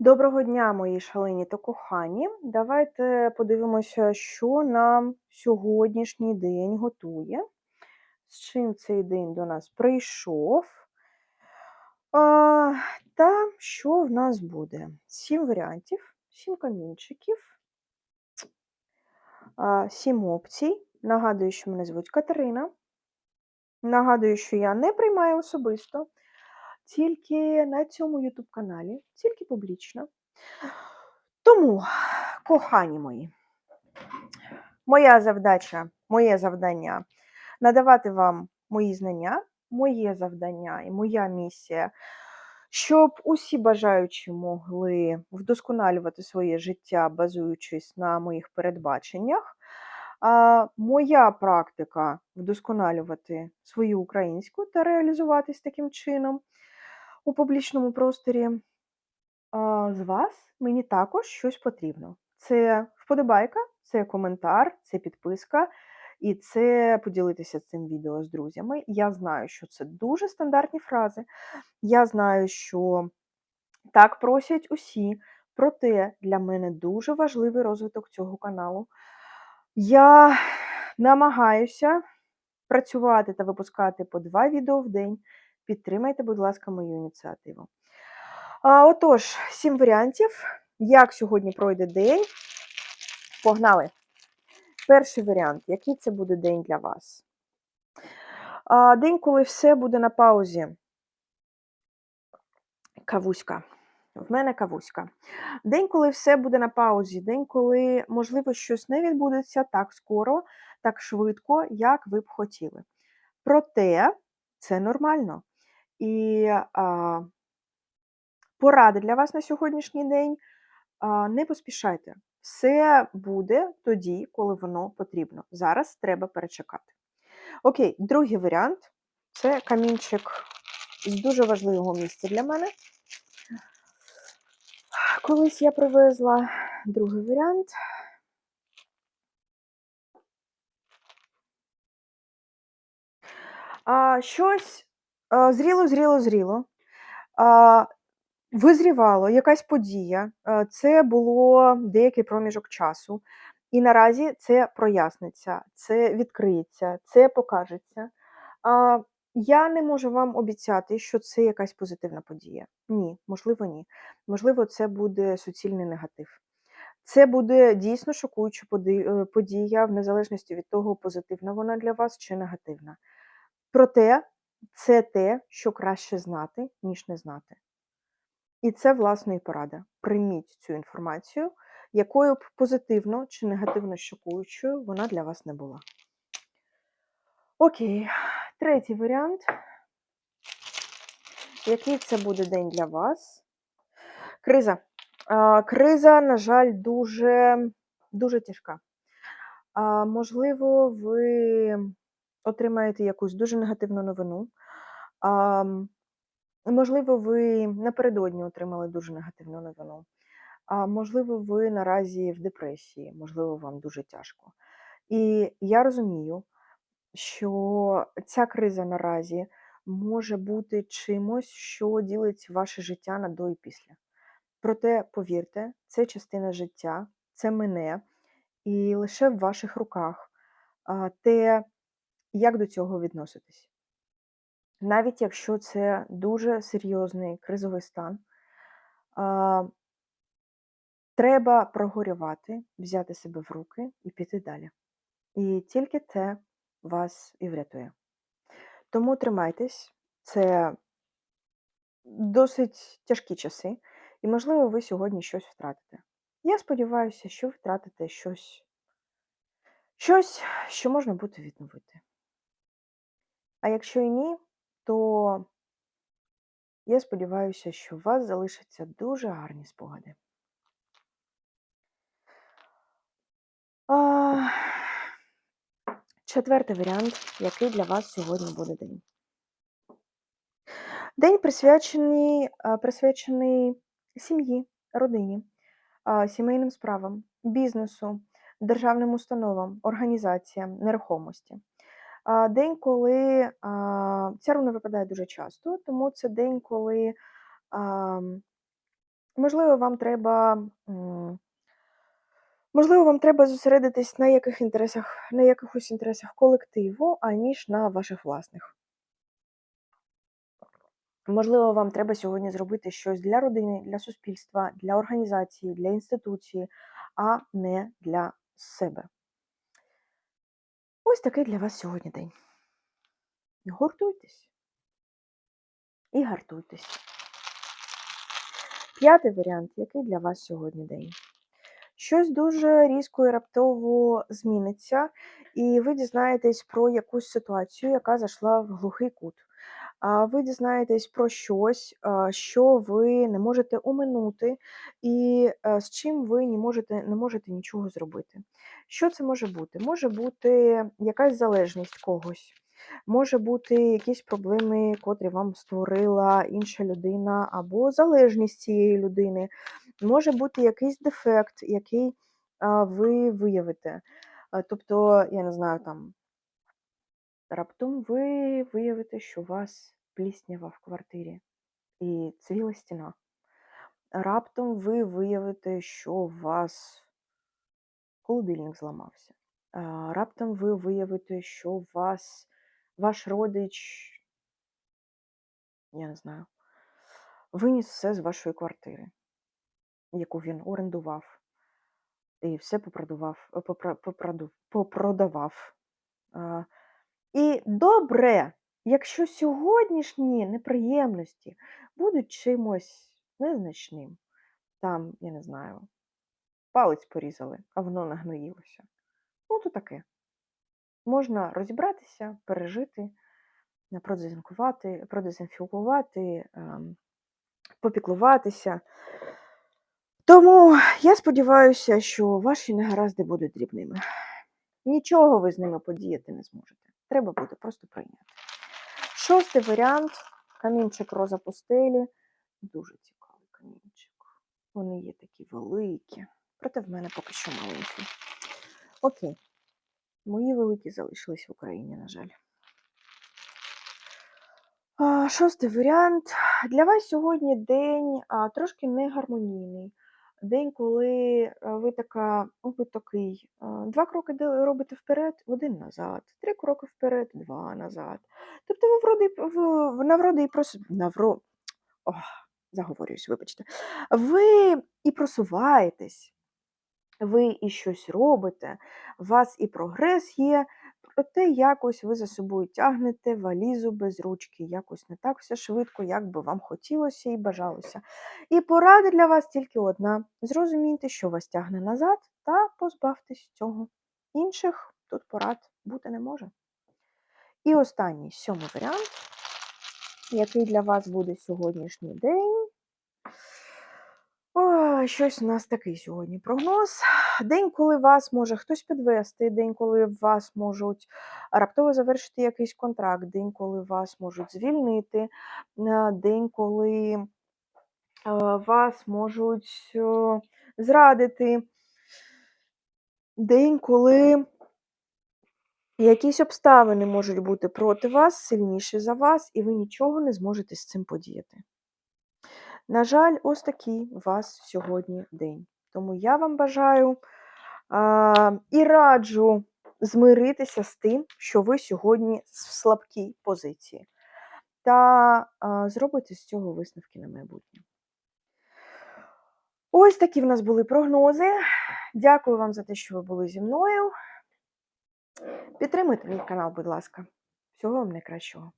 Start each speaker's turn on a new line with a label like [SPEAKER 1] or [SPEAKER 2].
[SPEAKER 1] Доброго дня, мої шалені та кохані. Давайте подивимося, що нам сьогоднішній день готує, з чим цей день до нас прийшов. А, та що в нас буде? Сім варіантів, сім камінчиків, а, сім опцій. Нагадую, що мене звуть Катерина. Нагадую, що я не приймаю особисто, тільки на цьому YouTube каналі, тільки публічно. Тому, кохані мої, моя завдача, моє завдання надавати вам мої знання, моє завдання і моя місія, щоб усі бажаючі могли вдосконалювати своє життя, базуючись на моїх передбаченнях. А, Моя практика вдосконалювати свою українську та реалізуватись таким чином у публічному просторі. З вас мені також щось потрібно. Це вподобайка, це коментар, це підписка, і це поділитися цим відео з друзями. Я знаю, що це дуже стандартні фрази. Я знаю, що так просять усі, проте для мене дуже важливий розвиток цього каналу. Я намагаюся працювати та випускати по два відео в день. Підтримайте, будь ласка, мою ініціативу. А, Отож, сім варіантів. Як сьогодні пройде день? Погнали! Перший варіант, який це буде день для вас? А, День, коли все буде на паузі. Кавуська. В мене кавуська. День, коли все буде на паузі, день, коли, можливо, щось не відбудеться так скоро, так швидко, як ви б хотіли. Проте це нормально. І а, поради для вас на сьогоднішній день. А, Не поспішайте. Все буде тоді, коли воно потрібно. Зараз треба перечекати. Окей, другий варіант це камінчик з дуже важливого місця для мене. Колись я привезла другий варіант. А, Щось зріло, зріло, зріло. А, Визрівало якась подія, це було деякий проміжок часу. І наразі це проясниться, це відкриється, це покажеться. Я не можу вам обіцяти, що це якась позитивна подія. Ні, можливо, ні. Можливо, це буде суцільний негатив. Це буде дійсно шокуюча е, подія, в незалежності від того, позитивна вона для вас чи негативна. Проте це те, що краще знати, ніж не знати. І це, власне, і порада. Прийміть цю інформацію, якою б позитивно чи негативно шокуючою вона для вас не була. Окей, третій варіант. Який це буде день для вас? Криза. Криза, на жаль, дуже, дуже тяжка. Можливо, ви отримаєте якусь дуже негативну новину. А, Можливо, ви напередодні отримали дуже негативну новину. А можливо, ви наразі в депресії, можливо, вам дуже тяжко. І я розумію, що ця криза наразі може бути чимось, що ділить ваше життя на до і після. Проте, повірте, це частина життя, це мене, і лише в ваших руках те, як до цього відноситись. Навіть якщо це дуже серйозний кризовий стан, треба прогорювати, взяти себе в руки і піти далі. І тільки це вас і врятує. Тому тримайтесь, це досить тяжкі часи, і, можливо, ви сьогодні щось втратите. Я сподіваюся, що втратите щось, щось, що можна буде відновити. А якщо і ні, то я сподіваюся, що у вас залишаться дуже гарні спогади. А, Четвертий варіант, який для вас сьогодні буде день. День присвячений присвячений сім'ї, родині, сімейним справам, бізнесу, державним установам, організаціям, нерухомості. День, коли ця руна випадає дуже часто, тому це день, коли Можливо, вам треба, можливо, вам треба зосередитись на яких інтересах, на якихось інтересах колективу, аніж на ваших власних. Можливо, вам треба сьогодні зробити щось для родини, для суспільства, для організації, для інституції, а не для себе. Ось такий для вас сьогодні день. Гуртуйтесь і гартуйтесь. П'ятий варіант, який для вас сьогодні день. Щось дуже різко і раптово зміниться, і ви дізнаєтесь про якусь ситуацію, яка зайшла в глухий кут. А ви дізнаєтесь про щось, що ви не можете оминути, і е, з чим ви не можете, не можете нічого зробити. Що це може бути? Може бути якась залежність когось, може бути якісь проблеми, котрі вам створила інша людина, або залежність цієї людини. Може бути якийсь дефект, який ви виявите. Тобто, я не знаю, там раптом ви виявите, що у вас пліснява в квартирі і цвіла стіна. Раптом ви виявите, що у вас холодильник зламався. Раптом ви виявите, що у вас ваш родич, я не знаю, виніс все з вашої квартири, яку він орендував, і все попродавав, попра- попроду- попродавав. І добре, якщо сьогоднішні неприємності будуть чимось незначним, там, я не знаю, палець порізали, а воно нагноїлося. Ну, то таке. Можна розібратися, пережити, е, продезінкувати, продезінфікувати, ем, попіклуватися. Тому я сподіваюся, що ваші негаразди будуть дрібними. Нічого ви з ними подіяти не зможете. Треба буде просто прийняти. Шостий варіант камінчик роза пустелі. Дуже цікавий камінчик. Вони є такі великі. Проте в мене поки що маленькі. Окей. Мої великі залишились в Україні, на жаль. Шостий варіант. Для вас сьогодні день трошки негармонійний. День, коли е, ви така, ну, ви такий, два кроки робите вперед, один назад, три кроки вперед, два назад. Тобто ви вроди, в, навроди і прос... навро... Ох, заговорююсь, вибачте. Ви і просуваєтесь, ви і щось робите, у вас і прогрес є, проте якось ви за собою тягнете валізу без ручки, якось не так все швидко, як би вам хотілося і бажалося. І порада для вас тільки одна: зрозумійте, що вас тягне назад, та позбавтесь цього. Інших тут порад бути не може. І останній сьомий варіант, який для вас буде сьогоднішній день. О, щось у нас такий сьогодні прогноз. День, коли вас може хтось підвести, день, коли вас можуть раптово завершити якийсь контракт, день, коли вас можуть звільнити, день, коли вас можуть зрадити, день, коли якісь обставини можуть бути проти вас, сильніші за вас, і ви нічого не зможете з цим подіяти. На жаль, ось такий у вас сьогодні день. Тому я вам бажаю і раджу змиритися з тим, що ви сьогодні в слабкій позиції, та зробити з цього висновки на майбутнє. Ось такі в нас були прогнози. Дякую вам за те, що ви були зі мною. Підтримуйте мій канал, будь ласка. Всього вам найкращого.